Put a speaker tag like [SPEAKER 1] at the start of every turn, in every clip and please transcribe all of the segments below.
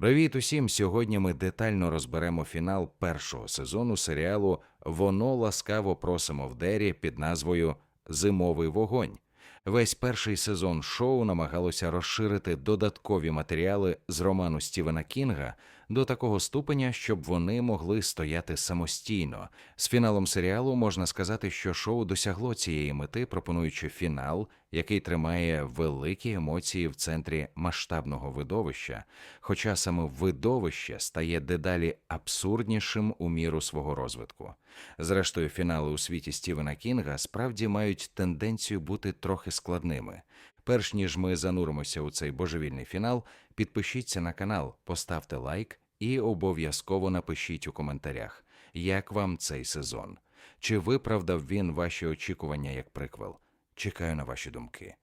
[SPEAKER 1] Привіт усім! Сьогодні ми детально розберемо фінал першого сезону серіалу Воно ласкаво просимо в Дері під назвою Зимовий вогонь. Весь перший сезон шоу намагалося розширити додаткові матеріали з роману Стівена Кінга до такого ступеня, щоб вони могли стояти самостійно. З фіналом серіалу можна сказати, що шоу досягло цієї мети, пропонуючи фінал, який тримає великі емоції в центрі масштабного видовища, хоча саме видовище стає дедалі абсурднішим у міру свого розвитку. Зрештою, фінали у світі Стівена Кінга справді мають тенденцію бути трохи складними. Перш ніж ми зануримося у цей божевільний фінал, підпишіться на канал, поставте лайк і обов'язково напишіть у коментарях, як вам цей сезон. Чи виправдав він ваші очікування як приквел? Чекаю на ваші думки.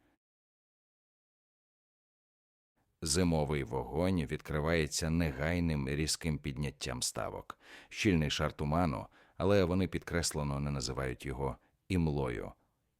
[SPEAKER 1] Зимовий вогонь відкривається негайним різким підняттям ставок, щільний шар туману, але вони підкреслено не називають його імлою.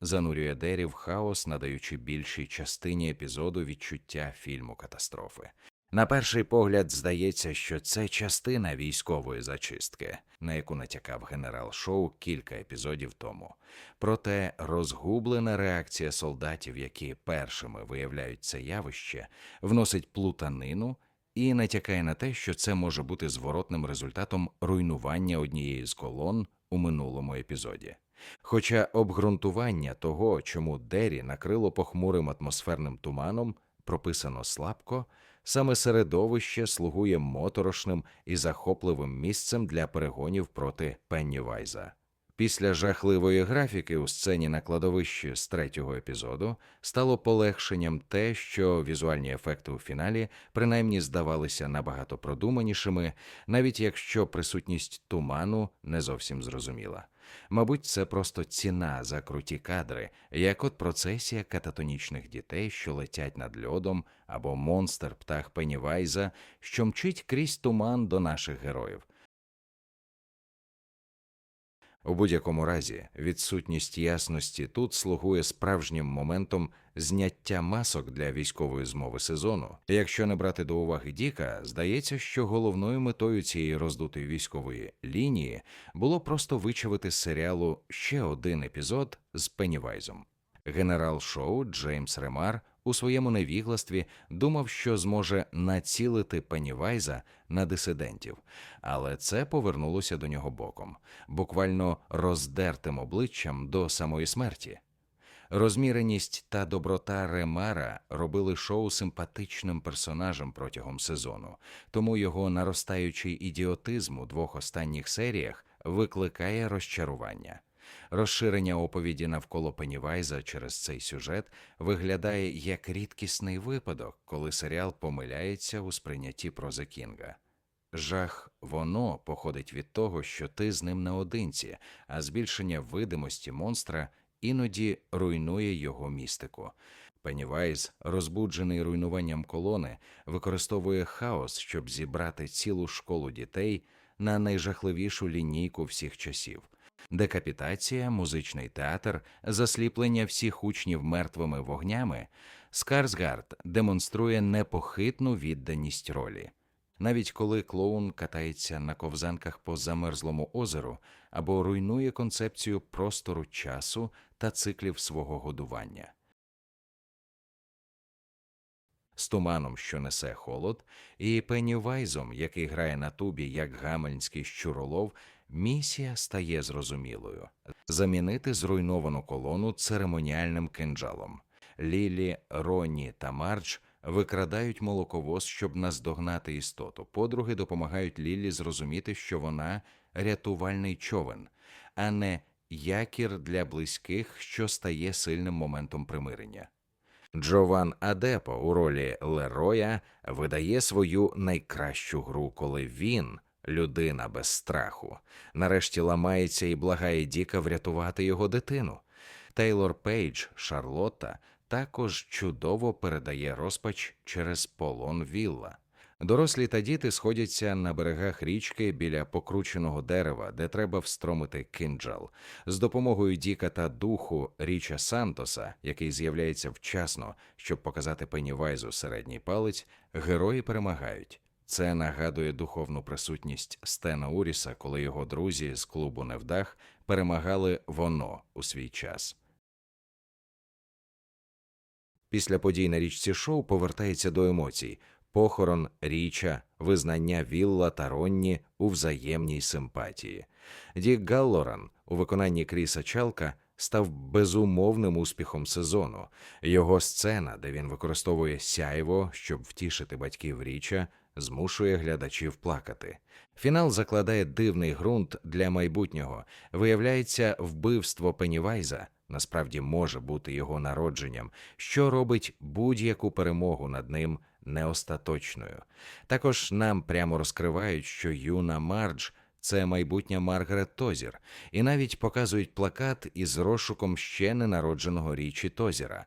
[SPEAKER 1] Занурює Дері в хаос, надаючи більшій частині епізоду відчуття фільму катастрофи. На перший погляд здається, що це частина військової зачистки, на яку натякав генерал Шоу кілька епізодів тому. Проте розгублена реакція солдатів, які першими виявляють це явище, вносить плутанину і натякає на те, що це може бути зворотним результатом руйнування однієї з колон у минулому епізоді. Хоча обґрунтування того, чому Дері накрило похмурим атмосферним туманом, прописано слабко, саме середовище слугує моторошним і захопливим місцем для перегонів проти Пеннівайза. Після жахливої графіки у сцені на кладовищі з третього епізоду стало полегшенням те, що візуальні ефекти у фіналі принаймні здавалися набагато продуманішими, навіть якщо присутність туману не зовсім зрозуміла. Мабуть, це просто ціна за круті кадри, як от процесія кататонічних дітей, що летять над льодом, або монстр птах Пеннівайза, що мчить крізь туман до наших героїв. У будь-якому разі, відсутність ясності тут слугує справжнім моментом зняття масок для військової змови сезону. Якщо не брати до уваги Діка, здається, що головною метою цієї роздутої військової лінії було просто вичавити з серіалу ще один епізод з Пеннівайзом. Генерал шоу Джеймс Ремар у своєму невігластві думав, що зможе націлити Пеннівайза на дисидентів, але це повернулося до нього боком, буквально роздертим обличчям до самої смерті. Розміреність та доброта Ремара робили шоу симпатичним персонажем протягом сезону, тому його наростаючий ідіотизм у двох останніх серіях викликає розчарування. Розширення оповіді навколо Пеннівайза через цей сюжет виглядає як рідкісний випадок, коли серіал помиляється у сприйнятті прози Кінга. Жах воно походить від того, що ти з ним наодинці, а збільшення видимості монстра іноді руйнує його містику. Пеннівайз, розбуджений руйнуванням колони, використовує хаос, щоб зібрати цілу школу дітей на найжахливішу лінійку всіх часів. Декапітація, музичний театр, засліплення всіх учнів мертвими вогнями, Скарсгард демонструє непохитну відданість ролі. Навіть коли клоун катається на ковзанках по замерзлому озеру або руйнує концепцію простору часу та циклів свого годування. З туманом, що несе холод, і Пеннівайзом, який грає на тубі як гамельнський щуролов, місія стає зрозумілою замінити зруйновану колону церемоніальним кинджалом. Лілі, Ронні та Мардж викрадають молоковоз, щоб наздогнати істоту. Подруги допомагають Лілі зрозуміти, що вона рятувальний човен, а не якір для близьких, що стає сильним моментом примирення. Джован Адепо у ролі Лероя видає свою найкращу гру, коли він, людина без страху, нарешті ламається і благає Діка врятувати його дитину. Тейлор Пейдж, Шарлотта, також чудово передає розпач через полон Вілла. Дорослі та діти сходяться на берегах річки біля покрученого дерева, де треба встромити кинджал. З допомогою Діка та духу Річа Сантоса, який з'являється вчасно, щоб показати Пеннівайзу середній палець, герої перемагають. Це нагадує духовну присутність Стена Уріса, коли його друзі з клубу Невдах перемагали воно у свій час. Після подій на річці шоу повертається до емоцій похорон, річа, визнання Вілла та Ронні у взаємній симпатії. Дік Галлоран у виконанні Кріса Чалка став безумовним успіхом сезону. Його сцена, де він використовує сяйво, щоб втішити батьків річа, змушує глядачів плакати. Фінал закладає дивний ґрунт для майбутнього. Виявляється, вбивство Пеннівайза насправді може бути його народженням, що робить будь-яку перемогу над ним неостаточною. Також нам прямо розкривають, що юна Мардж це майбутня Маргарет Тозір, і навіть показують плакат із розшуком ще ненародженого річі Тозіра.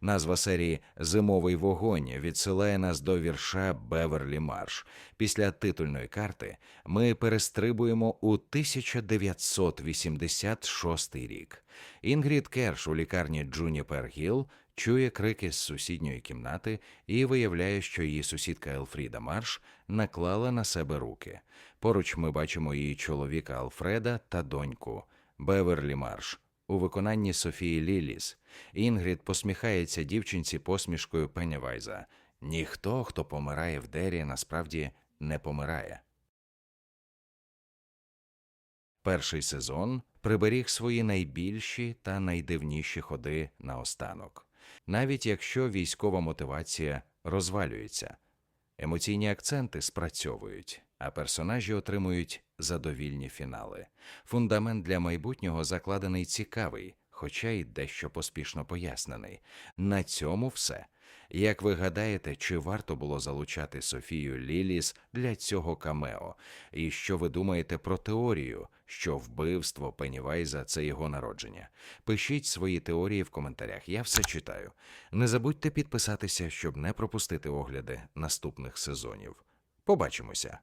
[SPEAKER 1] Назва серії Зимовий вогонь відсилає нас до вірша Беверлі Марш. Після титульної карти ми перестрибуємо у 1986 рік. Інгрід Керш у лікарні Джуніпер Гіл чує крики з сусідньої кімнати і виявляє, що її сусідка Елфріда Марш наклала на себе руки. Поруч ми бачимо її чоловіка Алфреда та доньку Беверлі Марш у виконанні Софії Ліліс. Інгрід посміхається дівчинці посмішкою Пеннівайза. Ніхто, хто помирає в Дері, насправді не помирає. Перший сезон приберіг свої найбільші та найдивніші ходи наостанок. Навіть якщо військова мотивація розвалюється, емоційні акценти спрацьовують, а персонажі отримують задовільні фінали. Фундамент для майбутнього закладений цікавий, хоча й дещо поспішно пояснений. На цьому все. Як ви гадаєте, чи варто було залучати Софію Ліліс для цього камео? І що ви думаєте про теорію, що вбивство Пеннівайза – це його народження? Пишіть свої теорії в коментарях, я все читаю. Не забудьте підписатися, щоб не пропустити огляди наступних сезонів. Побачимося!